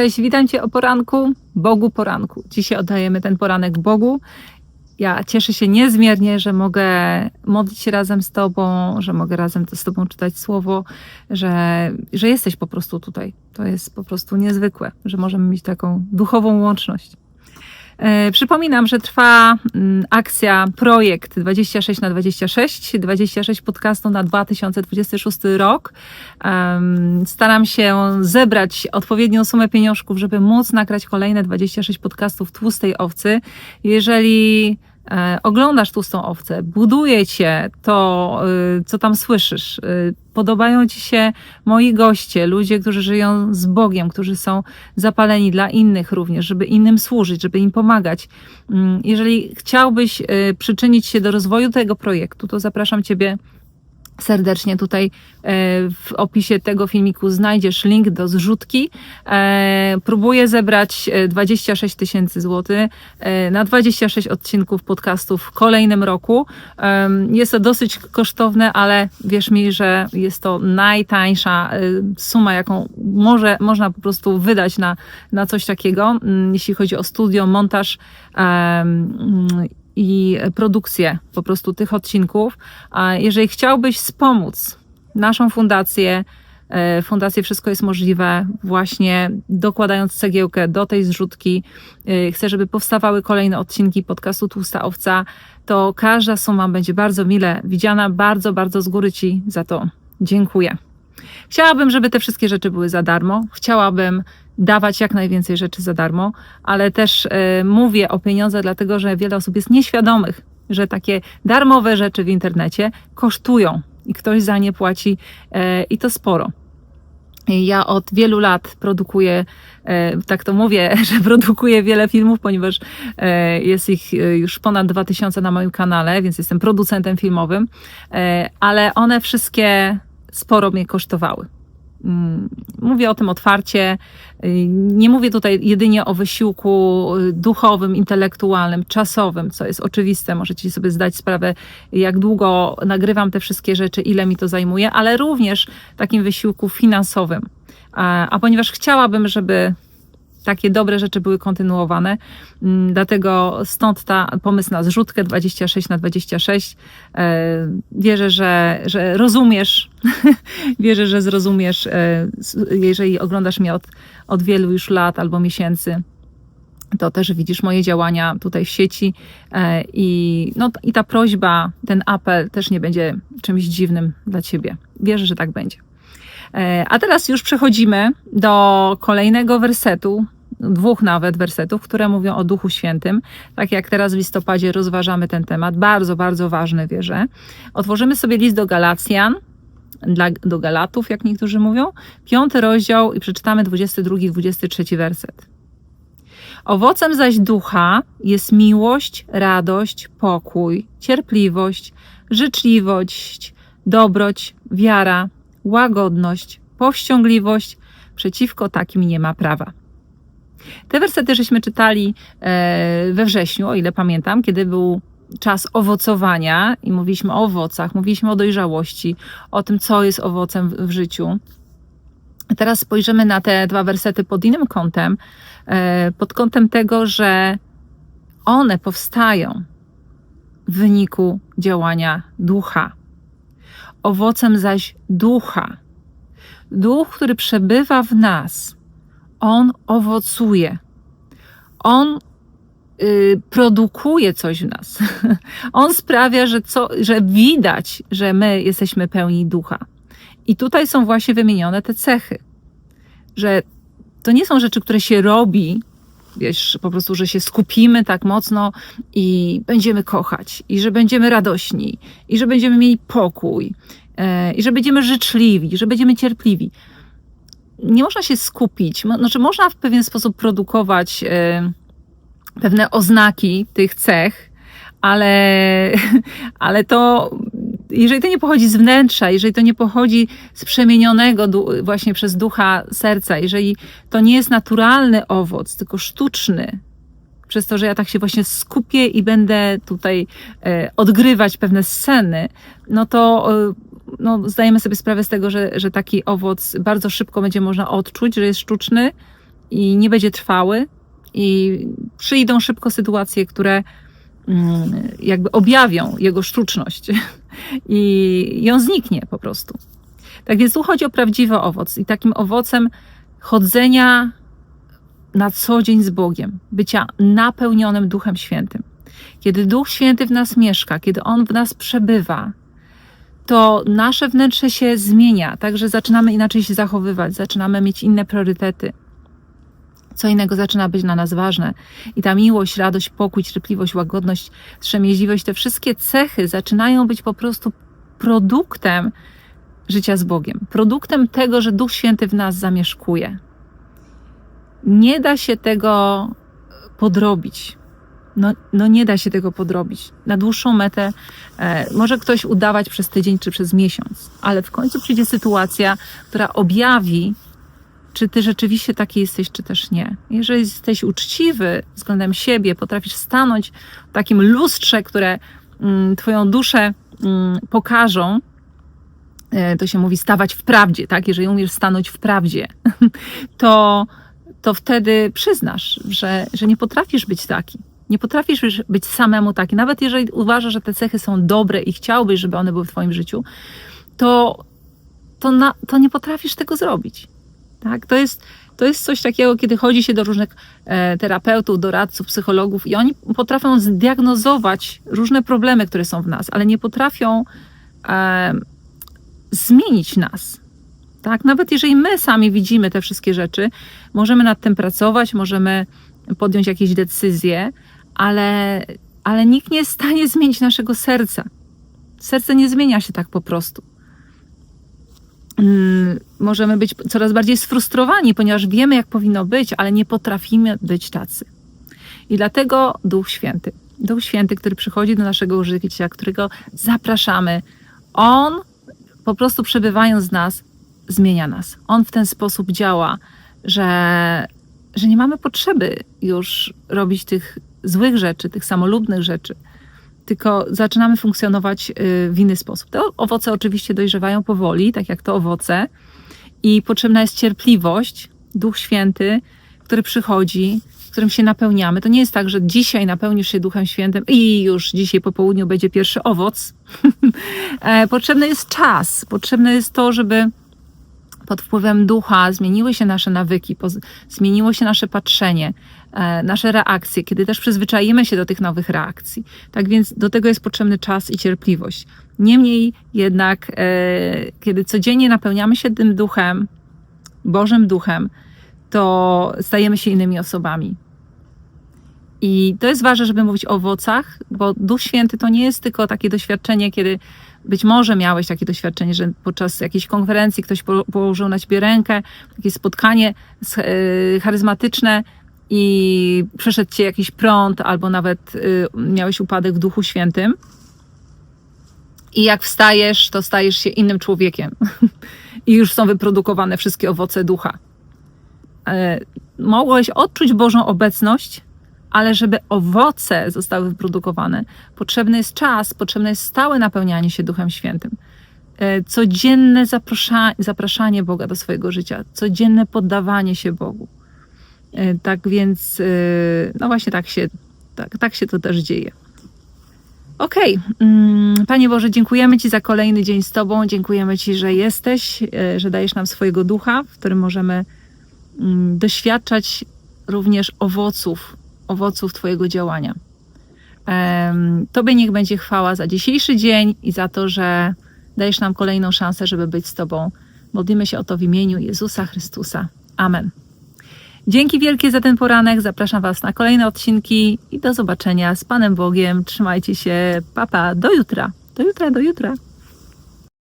Cześć, witam Cię o poranku, Bogu poranku. Dzisiaj oddajemy ten poranek Bogu. Ja cieszę się niezmiernie, że mogę modlić się razem z Tobą, że mogę razem z Tobą czytać Słowo, że, że jesteś po prostu tutaj. To jest po prostu niezwykłe, że możemy mieć taką duchową łączność. E, Przypominam, że trwa mm, akcja Projekt 26 na 26, 26 podcastów na 2026 rok. Staram się zebrać odpowiednią sumę pieniążków, żeby móc nagrać kolejne 26 podcastów Tłustej Owcy. Jeżeli oglądasz Tłustą Owcę, buduje cię to, y, co tam słyszysz, y, podobają ci się moi goście, ludzie, którzy żyją z Bogiem, którzy są zapaleni dla innych również, żeby innym służyć, żeby im pomagać. Mm, Jeżeli chciałbyś y, przyczynić się do rozwoju tego projektu, to zapraszam Ciebie serdecznie tutaj e, w opisie tego filmiku znajdziesz link do zrzutki. E, Próbuję zebrać e, 26 tysięcy złotych e, na 26 odcinków podcastów w kolejnym roku. Jest to dosyć kosztowne, ale wierz mi, że jest to najtańsza e, suma, jaką może, można po prostu wydać na, na coś takiego, mm, jeśli chodzi o studio, montaż i produkcję po prostu tych odcinków. A jeżeli chciałbyś wspomóc naszą fundację, e, Fundację Wszystko jest możliwe, właśnie dokładając cegiełkę do tej zrzutki. e, Chcę, żeby powstawały kolejne odcinki podcastu Tłusta Owca. To każda suma będzie bardzo mile widziana. Bardzo, bardzo z góry Ci za to dziękuję. Chciałabym, żeby te wszystkie rzeczy były za darmo. Chciałabym dawać jak najwięcej rzeczy za darmo, ale też e, mówię o pieniądze, dlatego że wiele osób jest nieświadomych, że takie darmowe rzeczy w internecie kosztują i ktoś za nie płaci e, i to sporo. Ja od wielu lat produkuję, e, tak to mówię, że produkuję wiele filmów, ponieważ jest ich już ponad 2000 na moim kanale, więc jestem producentem filmowym, ale one wszystkie sporo mnie kosztowały. Mm, Mówię o tym otwarcie. Y, Nie mówię tutaj jedynie o wysiłku y, duchowym, intelektualnym, czasowym, co jest oczywiste. Możecie sobie zdać sprawę, jak długo nagrywam te wszystkie rzeczy, ile mi to zajmuje, ale również takim wysiłku finansowym. A, ponieważ chciałabym, żeby takie dobre rzeczy były kontynuowane. Mm, Dlatego stąd ta pomysł na zrzutkę 26 na 26. E, Wierzę, że, że rozumiesz, wierzę, że zrozumiesz, e, jeżeli oglądasz mnie od, od wielu już lat albo miesięcy. To też widzisz moje działania tutaj w sieci e, i, no, i ta prośba, ten apel też nie będzie czymś dziwnym dla ciebie. Wierzę, że tak będzie. E, A teraz już przechodzimy do kolejnego wersetu, dwóch nawet wersetów, które mówią o Duchu Świętym. Tak jak teraz w listopadzie rozważamy ten temat, bardzo, bardzo ważny, wierzę. Otworzymy sobie list do Galacjan, dla, do Galatów, jak niektórzy mówią, piąty rozdział i przeczytamy 22 i 23 werset. Owocem zaś ducha jest miłość, radość, pokój, cierpliwość, życzliwość, dobroć, wiara, łagodność, powściągliwość. Przeciwko takim nie ma prawa. Te wersety żeśmy czytali e, we wrześniu, o ile pamiętam, kiedy był czas owocowania i mówiliśmy o owocach, mówiliśmy o dojrzałości, o tym, co jest owocem w, życiu. Teraz spojrzymy na te dwa wersety pod innym kątem, e, pod kątem tego, że one powstają w wyniku działania ducha. Owocem zaś ducha, duch, który przebywa w nas, on owocuje. On y, produkuje coś w nas. On sprawia, że, co, że widać, że my jesteśmy pełni ducha. I tutaj są właśnie wymienione te cechy, że to nie są rzeczy, które się robi, wiesz, po prostu, że się skupimy tak mocno i będziemy kochać, i że będziemy radośni, i że będziemy mieli pokój, e, i że będziemy życzliwi, że będziemy cierpliwi. Nie można się skupić, znaczy można w pewien sposób produkować e, pewne oznaki tych cech, ale, ale to jeżeli to nie pochodzi z wnętrza, jeżeli to nie pochodzi z przemienionego właśnie przez ducha serca, jeżeli to nie jest naturalny owoc, tylko sztuczny, przez to, że ja tak się właśnie skupię i będę tutaj e, odgrywać pewne sceny, no to e, no, zdajemy sobie sprawę z tego, że, że taki owoc bardzo szybko będzie można odczuć, że jest sztuczny i nie będzie trwały i przyjdą szybko sytuacje, które jakby objawią jego sztuczność i, on zniknie po prostu. Tak więc tu chodzi o prawdziwy owoc i takim owocem chodzenia na co dzień z Bogiem, bycia napełnionym Duchem Świętym. Kiedy Duch Święty w nas mieszka, kiedy On w nas przebywa, to nasze wnętrze się zmienia, także zaczynamy inaczej się zachowywać, zaczynamy mieć inne priorytety. Co innego zaczyna być dla nas ważne. I ta miłość, radość, pokój, cierpliwość, łagodność, strzemięźliwość, te wszystkie cechy zaczynają być po prostu produktem życia z Bogiem, produktem tego, że Duch Święty w nas zamieszkuje. Nie da się tego podrobić. No, no nie da się tego podrobić. Na dłuższą metę e, może ktoś udawać przez tydzień czy przez miesiąc, ale w końcu przyjdzie sytuacja, która objawi, czy ty rzeczywiście taki jesteś, czy też nie. Jeżeli jesteś uczciwy względem siebie, potrafisz stanąć w takim lustrze, które mm, twoją duszę mm, pokażą, e, to się mówi stawać w prawdzie, tak? Jeżeli umiesz stanąć w prawdzie, to, to wtedy przyznasz, że, że nie potrafisz być taki. Nie potrafisz być samemu taki. Nawet jeżeli uważasz, że te cechy są dobre i chciałbyś, żeby one były w Twoim życiu, to, to, na, to nie potrafisz tego zrobić. Tak? To, jest, to jest coś takiego, kiedy chodzi się do różnych e, terapeutów, doradców, psychologów i oni potrafią zdiagnozować różne problemy, które są w nas, ale nie potrafią e, zmienić nas. Tak? Nawet jeżeli my sami widzimy te wszystkie rzeczy, możemy nad tym pracować, możemy podjąć jakieś decyzje, ale, ale nikt nie jest w stanie zmienić naszego serca. Serce nie zmienia się tak po prostu. Mm, możemy być coraz bardziej sfrustrowani, ponieważ wiemy, jak powinno być, ale nie potrafimy być tacy. I dlatego Duch Święty, Duch Święty, który przychodzi do naszego życia, którego zapraszamy, On po prostu przebywając z nas, zmienia nas. On w ten sposób działa, że, że nie mamy potrzeby już robić tych złych rzeczy, tych samolubnych rzeczy, tylko zaczynamy funkcjonować y, w inny sposób. Te owoce oczywiście dojrzewają powoli, tak jak to owoce, i potrzebna jest cierpliwość, Duch Święty, który przychodzi, którym się napełniamy. To nie jest tak, że dzisiaj napełnisz się Duchem Świętym i już dzisiaj po południu będzie pierwszy owoc. E, potrzebny jest czas, potrzebne jest to, żeby pod wpływem ducha zmieniły się nasze nawyki, zmieniło się nasze patrzenie, e, nasze reakcje, kiedy też przyzwyczajimy się do tych nowych reakcji. Tak więc do tego jest potrzebny czas i cierpliwość. Niemniej jednak, e, kiedy codziennie napełniamy się tym duchem, Bożym duchem, to stajemy się innymi osobami. I to jest ważne, żeby mówić o owocach, bo Duch Święty to nie jest tylko takie doświadczenie, kiedy być może miałeś takie doświadczenie, że podczas jakiejś konferencji ktoś położył na ciebie rękę, takie spotkanie e, charyzmatyczne i przeszedł cię jakiś prąd, albo nawet e, miałeś upadek w Duchu Świętym. I jak wstajesz, to stajesz się innym człowiekiem. I już są wyprodukowane wszystkie owoce ducha. E, mogłeś odczuć Bożą obecność, ale żeby owoce zostały wyprodukowane, potrzebny jest czas, potrzebne jest stałe napełnianie się Duchem Świętym. E, codzienne zapraszanie Boga do swojego życia, codzienne poddawanie się Bogu. E, tak więc, e, no właśnie tak się, tak, tak się to też dzieje. Okej, okay. Mm, Panie Boże, dziękujemy Ci za kolejny dzień z Tobą. Dziękujemy Ci, że jesteś, że dajesz nam swojego ducha, w którym możemy mm, doświadczać również owoców owoców Twojego działania. Tobie niech będzie chwała za dzisiejszy dzień i za to, że dajesz nam kolejną szansę, żeby być z Tobą. Modlimy się o to w imieniu Jezusa Chrystusa. Amen. Dzięki wielkie za ten poranek. Zapraszam Was na kolejne odcinki i do zobaczenia z Panem Bogiem. Trzymajcie się. Papa. Do jutra. Do jutra, do jutra.